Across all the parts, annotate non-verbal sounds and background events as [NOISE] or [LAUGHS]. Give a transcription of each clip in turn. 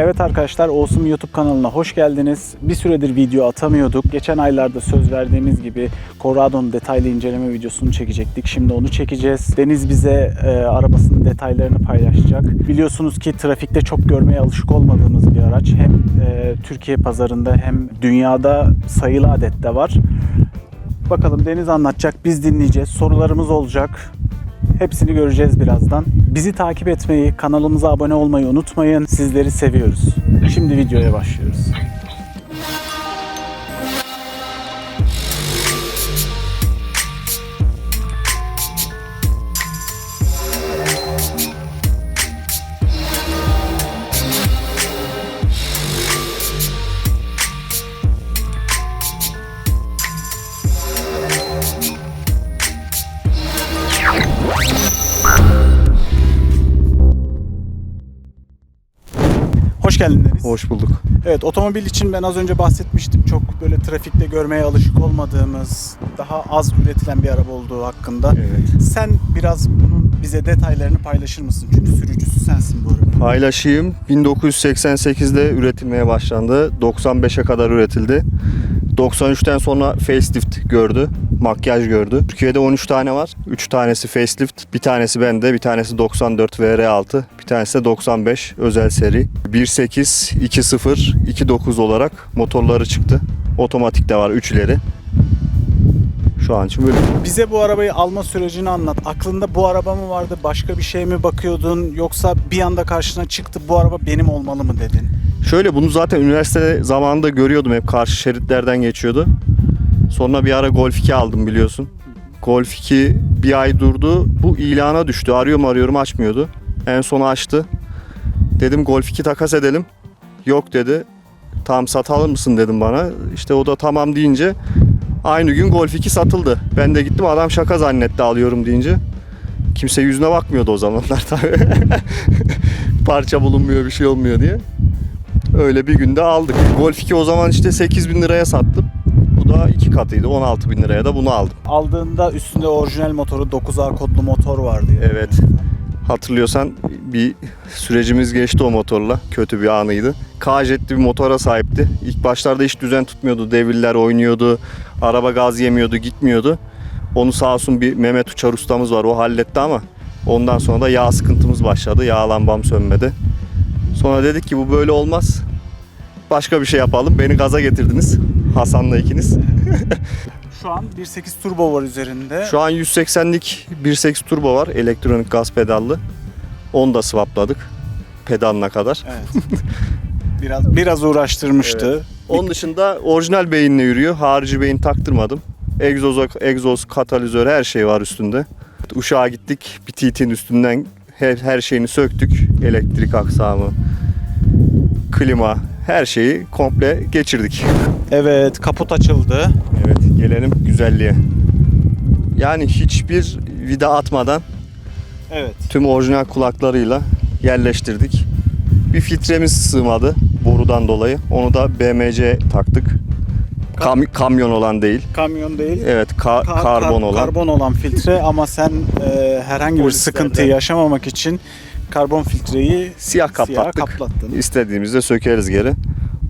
Evet arkadaşlar Olsun YouTube kanalına hoş geldiniz. Bir süredir video atamıyorduk. Geçen aylarda söz verdiğimiz gibi Corrado'nun detaylı inceleme videosunu çekecektik. Şimdi onu çekeceğiz. Deniz bize e, arabasının detaylarını paylaşacak. Biliyorsunuz ki trafikte çok görmeye alışık olmadığımız bir araç. Hem e, Türkiye pazarında hem dünyada sayılı adette var. Bakalım Deniz anlatacak, biz dinleyeceğiz. Sorularımız olacak. Hepsini göreceğiz birazdan. Bizi takip etmeyi, kanalımıza abone olmayı unutmayın. Sizleri seviyoruz. Şimdi videoya başlıyoruz. Hoş geldin Deniz. Hoş bulduk. Evet, otomobil için ben az önce bahsetmiştim. Çok böyle trafikte görmeye alışık olmadığımız, daha az üretilen bir araba olduğu hakkında. Evet. Sen biraz bunun bize detaylarını paylaşır mısın? Çünkü sürücüsü sensin bu araba. Paylaşayım. 1988'de üretilmeye başlandı. 95'e kadar üretildi. 93'ten sonra facelift gördü. Makyaj gördü. Türkiye'de 13 tane var. 3 tanesi facelift, bir tanesi bende, bir tanesi 94 VR6, bir tanesi de 95 özel seri. 1.8, 2.0, 2.9 olarak motorları çıktı. Otomatik de var üçleri. Şu an için böyle. Bize bu arabayı alma sürecini anlat. Aklında bu araba mı vardı, başka bir şey mi bakıyordun yoksa bir anda karşına çıktı bu araba benim olmalı mı dedin? Şöyle bunu zaten üniversite zamanında görüyordum hep karşı şeritlerden geçiyordu. Sonra bir ara Golf 2 aldım biliyorsun. Golf 2 bir ay durdu. Bu ilana düştü. Arıyorum arıyorum açmıyordu. En son açtı. Dedim Golf 2 takas edelim. Yok dedi. Tam satalım mısın dedim bana. İşte o da tamam deyince aynı gün Golf 2 satıldı. Ben de gittim adam şaka zannetti alıyorum deyince. Kimse yüzüne bakmıyordu o zamanlar [LAUGHS] tabii. Parça bulunmuyor bir şey olmuyor diye. Öyle bir günde aldık. Golf 2 o zaman işte 8 bin liraya sattım. Bu da iki katıydı. 16 bin liraya da bunu aldım. Aldığında üstünde orijinal motoru 9A kodlu motor vardı. Evet. Hatırlıyorsan bir sürecimiz geçti o motorla. Kötü bir anıydı. K-Jet'li bir motora sahipti. İlk başlarda hiç düzen tutmuyordu. Devirler oynuyordu. Araba gaz yemiyordu, gitmiyordu. Onu sağ olsun bir Mehmet Uçar ustamız var. O halletti ama ondan sonra da yağ sıkıntımız başladı. Yağ lambam sönmedi. Sonra dedik ki bu böyle olmaz. Başka bir şey yapalım. Beni gaza getirdiniz. Hasan'la ikiniz. Şu an 1.8 turbo var üzerinde. Şu an 180'lik 1.8 turbo var. Elektronik gaz pedallı. Onu da swapladık. Pedalına kadar. Evet. biraz biraz uğraştırmıştı. Onun dışında orijinal beyinle yürüyor. Harici beyin taktırmadım. Egzoz, egzoz, katalizör her şey var üstünde. Uşağa gittik. Bir TT'nin üstünden her, her şeyini söktük. Elektrik aksamı, klima, her şeyi komple geçirdik. Evet, kaput açıldı. Evet gelelim güzelliğe. Yani hiçbir vida atmadan Evet. tüm orijinal kulaklarıyla yerleştirdik. Bir filtremiz sığmadı borudan dolayı. Onu da BMC taktık. Kam- kamyon olan değil. Kamyon değil. Evet ka- Ka- karbon kar- olan. Karbon olan filtre ama sen e, herhangi bir sıkıntıyı yaşamamak için karbon filtreyi Siyah kaplattık. kaplattın. İstediğimizde sökeriz geri.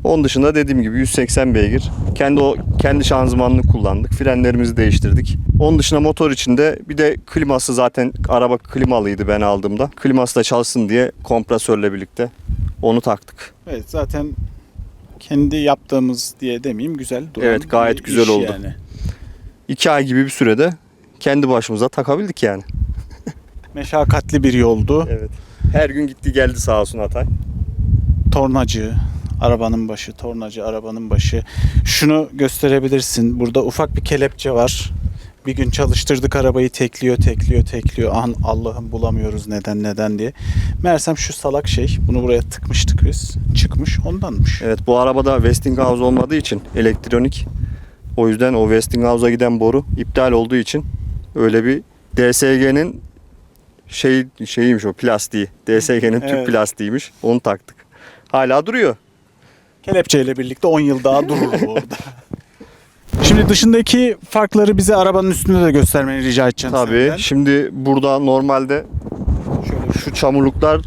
Onun dışında dediğim gibi 180 beygir. Kendi o kendi şanzımanını kullandık. Frenlerimizi değiştirdik. Onun dışında motor içinde bir de kliması zaten araba klimalıydı ben aldığımda. Kliması da çalışsın diye kompresörle birlikte onu taktık. Evet zaten kendi yaptığımız diye demeyeyim güzel duran Evet, gayet güzel oldu. Yani. İki ay gibi bir sürede kendi başımıza takabildik yani. Meşakkatli bir yoldu. Evet. Her gün gitti geldi sağ olsun Hatay. Tornacı, arabanın başı, tornacı arabanın başı. Şunu gösterebilirsin. Burada ufak bir kelepçe var. Bir gün çalıştırdık arabayı tekliyor, tekliyor, tekliyor. An Allah'ım bulamıyoruz neden neden diye. Meğersem şu salak şey, bunu buraya tıkmıştık biz. Çıkmış, ondanmış. Evet bu arabada Westinghouse olmadığı için elektronik. O yüzden o Westinghouse'a giden boru iptal olduğu için öyle bir DSG'nin şey şeyiymiş o plastiği. DSG'nin tüp Evet. plastiğiymiş. Onu taktık. Hala duruyor. Kelepçeyle birlikte 10 yıl daha durur bu orada. Şimdi dışındaki farkları bize arabanın üstünde de göstermeni rica edeceğim Tabii. senden. Şimdi burada normalde Şöyle şu çamurluklar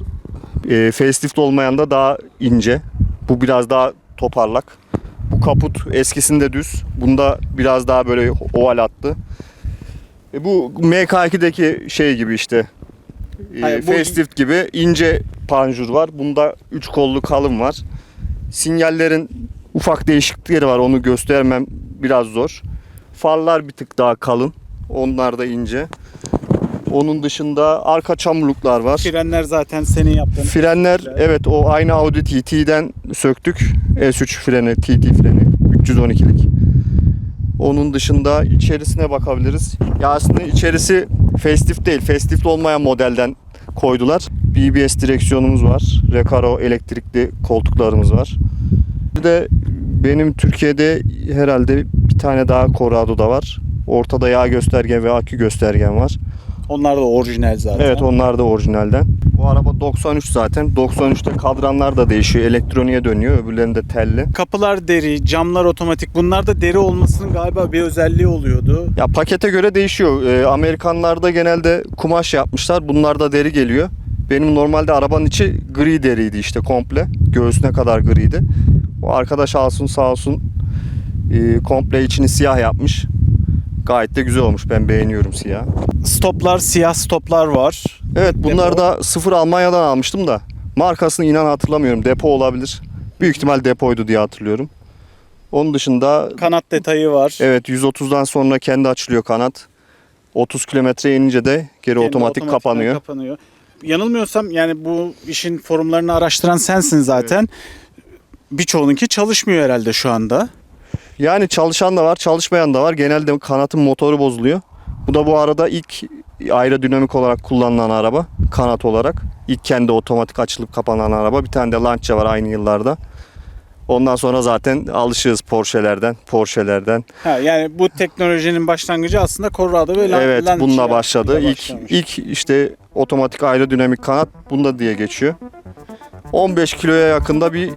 E, facelift olmayan da daha ince. Bu biraz daha toparlak. Bu kaput eskisinde düz. Bunda biraz daha böyle oval attı. E, bu MK2'deki şey gibi işte. E, Hayır, bu- facelift gibi ince panjur var. Bunda 3 kollu kalın var. Sinyallerin ufak değişiklikleri var. Onu göstermem biraz zor. Farlar bir tık daha kalın. Onlar da ince. Onun dışında arka çamurluklar var. Frenler zaten senin yaptığın. Frenler evet o aynı Audi TT'den söktük. S3 freni, TT freni 312'lik. Onun dışında içerisine bakabiliriz. Ya aslında içerisi facelift değil. Facelift olmayan modelden koydular. BBS direksiyonumuz var. Recaro elektrikli koltuklarımız var. Bir de benim Türkiye'de herhalde bir tane daha Corrado'da var. Ortada yağ göstergen ve akü göstergen var. Onlar da orijinal zaten. Evet onlar da orijinalden. Bu araba 93 zaten. 93'te kadranlar da değişiyor. Elektroniğe dönüyor. Öbürlerinde telli. Kapılar deri, camlar otomatik. Bunlar da deri olmasının galiba bir özelliği oluyordu. Ya pakete göre değişiyor. Ee, Amerikanlarda genelde kumaş yapmışlar. Bunlar da deri geliyor. Benim normalde arabanın içi gri deriydi işte komple. Göğsüne kadar griydi. O arkadaş alsın sağ olsun e, komple içini siyah yapmış. Gayet de güzel olmuş. Ben beğeniyorum siyah. Stoplar, siyah stoplar var. Evet bunlar Depo. da sıfır Almanya'dan almıştım da. Markasını inan hatırlamıyorum. Depo olabilir. Büyük ihtimal depoydu diye hatırlıyorum. Onun dışında Kanat detayı var. evet 130'dan sonra kendi açılıyor kanat. 30 kilometre inince de geri Kendi otomatik kapanıyor. kapanıyor. Yanılmıyorsam yani bu işin forumlarını araştıran sensin zaten. Birçoğununki çalışmıyor herhalde şu anda. Yani çalışan da var, çalışmayan da var. Genelde kanatın motoru bozuluyor. Bu da bu arada ilk aerodinamik olarak kullanılan araba. Kanat olarak. İlk kendi otomatik açılıp kapanan araba. Bir tane de Lancia var aynı yıllarda. Ondan sonra zaten alışığız Porsche'lerden, Porsche'lerden. Ha, yani bu teknolojinin başlangıcı aslında Corrado ve Lan- evet, Lancia bununla başladı. İlk başlamış. ilk işte otomatik aerodinamik kanat bunda diye geçiyor. 15 kiloya yakında bir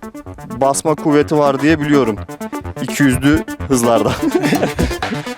basma kuvveti var diye biliyorum. 200'lü hızlarda. [LAUGHS]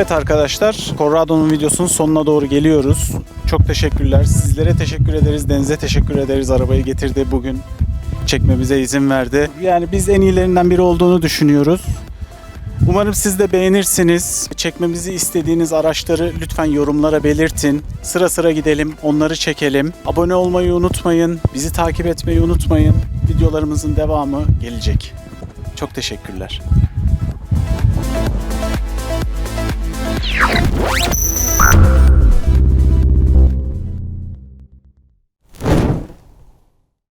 Evet arkadaşlar, Corrado'nun videosunun sonuna doğru geliyoruz. Çok teşekkürler. Sizlere teşekkür ederiz. Deniz'e teşekkür ederiz. Arabayı getirdi bugün. Çekmemize izin verdi. Yani biz en iyilerinden biri olduğunu düşünüyoruz. Umarım siz de beğenirsiniz. Çekmemizi istediğiniz araçları lütfen yorumlara belirtin. Sıra sıra gidelim, onları çekelim. Abone olmayı unutmayın. Bizi takip etmeyi unutmayın. Videolarımızın devamı gelecek. Çok teşekkürler. Thank you.